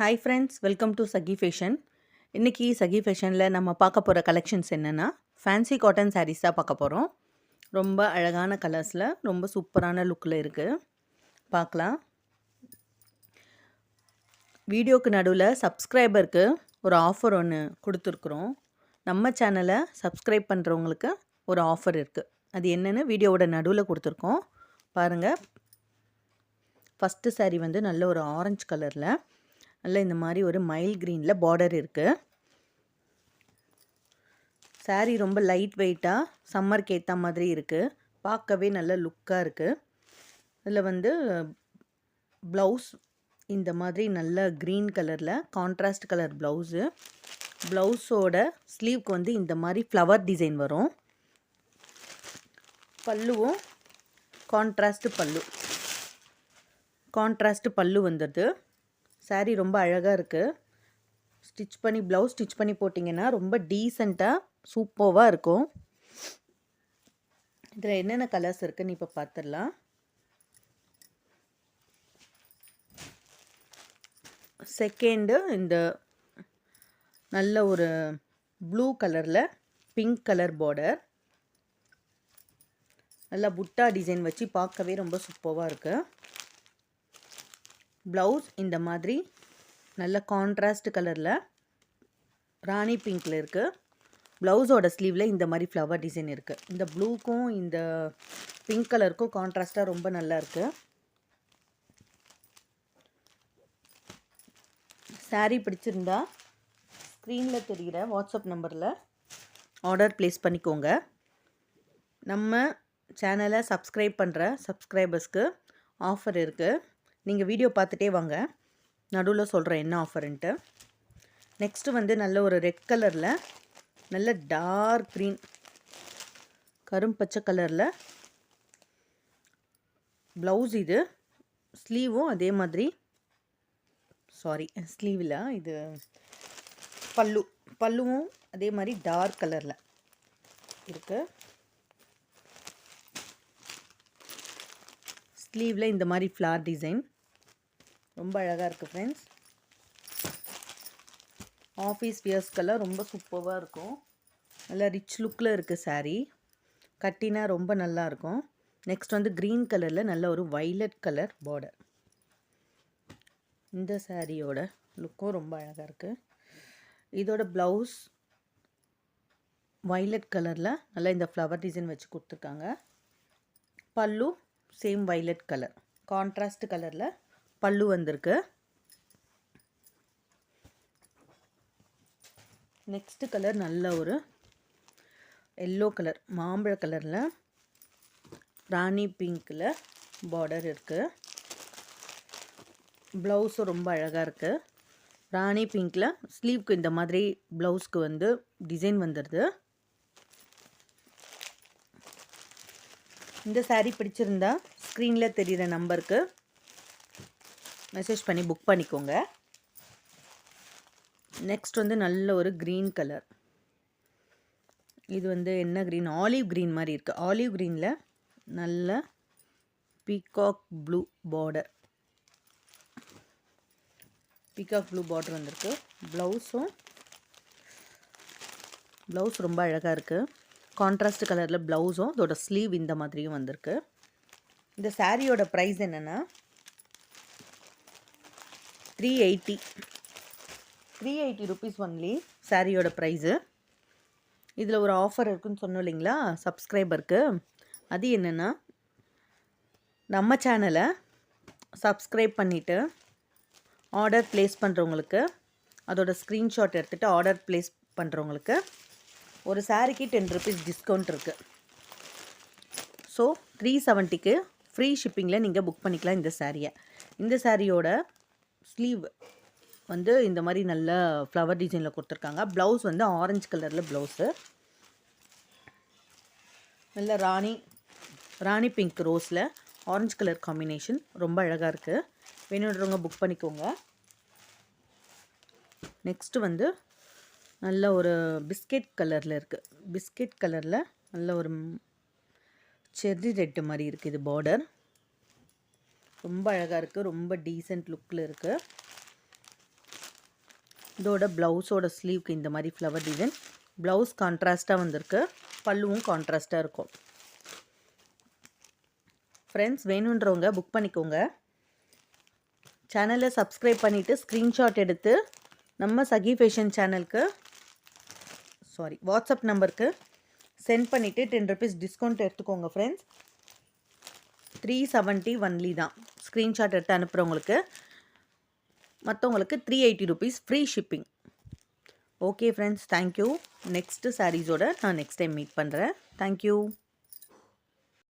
Hi friends welcome to Sakhi fashion இன்றைக்கி சகி ஃபேஷனில் நம்ம பார்க்க போகிற கலெக்ஷன்ஸ் என்னென்னா ஃபேன்சி காட்டன் சாரீஸ் தான் பார்க்க போகிறோம் ரொம்ப அழகான கலர்ஸில் ரொம்ப சூப்பரான லுக்கில் இருக்குது பார்க்கலாம். வீடியோக்கு நடுவில் சப்ஸ்கிரைபருக்கு ஒரு ஆஃபர் ஒன்று கொடுத்துருக்குறோம். நம்ம சேனலை சப்ஸ்கிரைப் பண்ணுறவங்களுக்கு ஒரு ஆஃபர் இருக்குது அது என்னென்னு வீடியோவோட நடுவில் கொடுத்துருக்கோம். பாருங்கள் ஃபஸ்ட்டு சாரீ வந்து நல்ல ஒரு ஆரஞ்சு கலரில் நல்ல இந்த மாதிரி ஒரு மைல் க்ரீனில் பார்டர் இருக்குது சாரீ ரொம்ப லைட் வெயிட்டாக சம்மருக்கு ஏற்ற மாதிரி இருக்குது பார்க்கவே நல்ல லுக்காக இருக்குது இதில் வந்து ப்ளவுஸ் இந்த மாதிரி நல்ல க்ரீன் கலரில் கான்ட்ராஸ்ட் கலர் ப்ளவுஸு ப்ளவுஸோட ஸ்லீவ்க்கு வந்து இந்த மாதிரி ஃப்ளவர் டிசைன் வரும். பல்லுவும் கான்ட்ராஸ்ட் பல்லு. கான்ட்ராஸ்ட் பல்லு வந்துடுது சாரீ ரொம்ப அழகாக இருக்குது ஸ்டிச் பண்ணி ப்ளவுஸ் ஸ்டிச் பண்ணி போட்டிங்கன்னா ரொம்ப டீசெண்டாக சூப்பராக இருக்கும். இதில் என்னென்ன கலர்ஸ் இருக்குதுன்னு இப்போ பார்த்துடலாம் செகண்டு இந்த நல்ல ஒரு ப்ளூ கலரில் பிங்க் கலர் பார்டர் நல்லா புட்டா டிசைன் வச்சு பார்க்கவே ரொம்ப சூப்பராக இருக்குது ப்ளவுஸ் இந்த மாதிரி நல்ல கான்ட்ராஸ்ட் கலரில் ராணி பிங்க்கில் இருக்குது ப்ளவுஸோட ஸ்லீவில் இந்த மாதிரி ஃப்ளவர் டிசைன் இருக்குது இந்த ப்ளூக்கும் இந்த பிங்க் கலருக்கும் கான்ட்ராஸ்ட்டாக ரொம்ப நல்லா இருக்குது saree பிடிச்சிருந்தா ஸ்க்ரீனில் தெரிகிற வாட்ஸ்அப் நம்பரில் ஆர்டர் ப்ளேஸ் பண்ணிக்கோங்க. நம்ம சேனலை சப்ஸ்கிரைப் பண்ணுற சப்ஸ்கிரைபர்ஸ்க்கு ஆஃபர் இருக்குது நீங்கள் வீடியோ பார்த்துட்டே வாங்க. நடுவில் சொல்கிறேன் என்ன ஆஃபருன்ட்டு நெக்ஸ்ட்டு வந்து நல்ல ஒரு ரெட் கலரில் நல்ல டார்க் க்ரீன் கரும்பச்சை கலரில் ப்ளவுஸ் இது ஸ்லீவும் அதே மாதிரி சாரி ஸ்லீவில் இது பல்லு பல்லுவும் அதே மாதிரி டார்க் கலரில் இருக்குது ஸ்லீவில் இந்த மாதிரி ஃப்ளார் டிசைன் ரொம்ப அழகாக இருக்குது ஃப்ரெண்ட்ஸ் ஆஃபீஸ் வியர்ஸ்க்கெல்லாம் ரொம்ப சூப்பராக இருக்கும். நல்லா ரிச் லுக்கில் இருக்குது சாரீ கட்டினா ரொம்ப நல்லா இருக்கும். நெக்ஸ்ட் வந்து க்ரீன் கலரில் நல்ல ஒரு வைலட் கலர் பார்டர் இந்த சாரியோட லுக்கும் ரொம்ப அழகாக இருக்குது இதோட ப்ளவுஸ் வைலட் கலரில் நல்லா இந்த ஃப்ளவர் டிசைன் வச்சு கொடுத்துருக்காங்க. பல்லு சேம் வைலட் கலர் கான்ட்ராஸ்ட் கலரில் பல்லு வந்திருக்கு. நெக்ஸ்ட் கலர் நல்ல ஒரு எல்லோ கலர் மாம்பழ கலரில் ராணி பிங்க்கில் பார்டர் இருக்குது ப்ளவுஸும் ரொம்ப அழகாக இருக்குது ராணி பிங்க்கில் ஸ்லீவ்க்கு இந்த மாதிரி ப்ளவுஸ்க்கு வந்து டிசைன் வந்துடுது இந்த சாரீ பிடிச்சிருந்தா ஸ்க்ரீனில் தெரிகிற நம்பருக்கு மெசேஜ் பண்ணி புக் பண்ணிக்கோங்க. நெக்ஸ்ட் வந்து நல்ல ஒரு க்ரீன் கலர் இது வந்து என்ன க்ரீன் ஆலிவ் க்ரீன் மாதிரி இருக்குது ஆலிவ் க்ரீனில் நல்ல peacock blue border peacock blue border வந்திருக்கு. ப்ளவுஸும் ப்ளவுஸ் ரொம்ப அழகாக இருக்குது கான்ட்ராஸ்ட் கலரில் ப்ளவுஸும் இதோட ஸ்லீவ் இந்த மாதிரியும் வந்திருக்கு. இந்த சாரியோட ப்ரைஸ் என்னென்னா three eighty three eighty rupees only சாரியோட ப்ரைஸு இதில் ஒரு ஆஃபர் இருக்குன்னு சொன்னோம் இல்லைங்களா? சப்ஸ்கிரைபருக்கு அது என்னென்னா நம்ம சேனலை சப்ஸ்கிரைப் பண்ணிவிட்டு ஆர்டர் ப்ளேஸ் பண்ணுறவங்களுக்கு அதோட ஸ்க்ரீன்ஷாட் எடுத்துகிட்டு ஆர்டர் ப்ளேஸ் பண்ணுறவங்களுக்கு ஒரு சாரிக்கு டென் ருபீஸ் டிஸ்கவுண்ட் இருக்குது ஸோ த்ரீ செவன்ட்டிக்கு ஃப்ரீ ஷிப்பிங்கில் நீங்கள் புக் பண்ணிக்கலாம் இந்த சாரியை இந்த சாரியோட ஸ்லீவ் வந்து இந்த மாதிரி நல்ல ஃப்ளவர் டிசைனில் கொடுத்துருக்காங்க. ப்ளவுஸ் வந்து ஆரஞ்சு கலரில் ப்ளவுஸு நல்ல ராணி ராணி பிங்க் ரோஸில் ஆரஞ்சு கலர் காம்பினேஷன் ரொம்ப அழகாக இருக்குது வேணுன்றவங்க புக் பண்ணிக்கோங்க. நெக்ஸ்ட்டு வந்து நல்ல ஒரு பிஸ்கெட் கலரில் இருக்குது பிஸ்கெட் கலரில் நல்ல ஒரு செர்ரி ரெட்டு மாதிரி இருக்குது இது பார்டர். ரொம்ப அழகாக இருக்குது ரொம்ப டீசெண்ட் லுக்கில் இருக்குது இதோட ப்ளவுஸோட ஸ்லீவ்க்கு இந்த மாதிரி ஃப்ளவர் டிசைன். ப்ளவுஸ் கான்ட்ராஸ்ட்டாக வந்திருக்கு. பல்லுவும் கான்ட்ராஸ்ட்டாக இருக்கும். ஃப்ரெண்ட்ஸ் வேணுன்றவங்க புக் பண்ணிக்கோங்க. சேனலை சப்ஸ்கிரைப் பண்ணிவிட்டு ஸ்க்ரீன்ஷாட் எடுத்து நம்ம சகி ஃபேஷன் சேனலுக்கு சாரி வாட்ஸ்அப் நம்பருக்கு சென்ட் பண்ணிவிட்டு டென் ருபீஸ் டிஸ்கவுண்ட் எடுத்துக்கோங்க ஃப்ரெண்ட்ஸ் த்ரீ செவன்ட்டி ஒன்லி தான். ஸ்க்ரீன்ஷாட் எடுத்து அனுப்புகிறவங்களுக்கு மற்றவங்களுக்கு three eighty rupees free shipping okay friends thank you next சாரீஸோட நான் நெக்ஸ்ட் டைம் மீட் பண்ணுறேன் தேங்க்யூ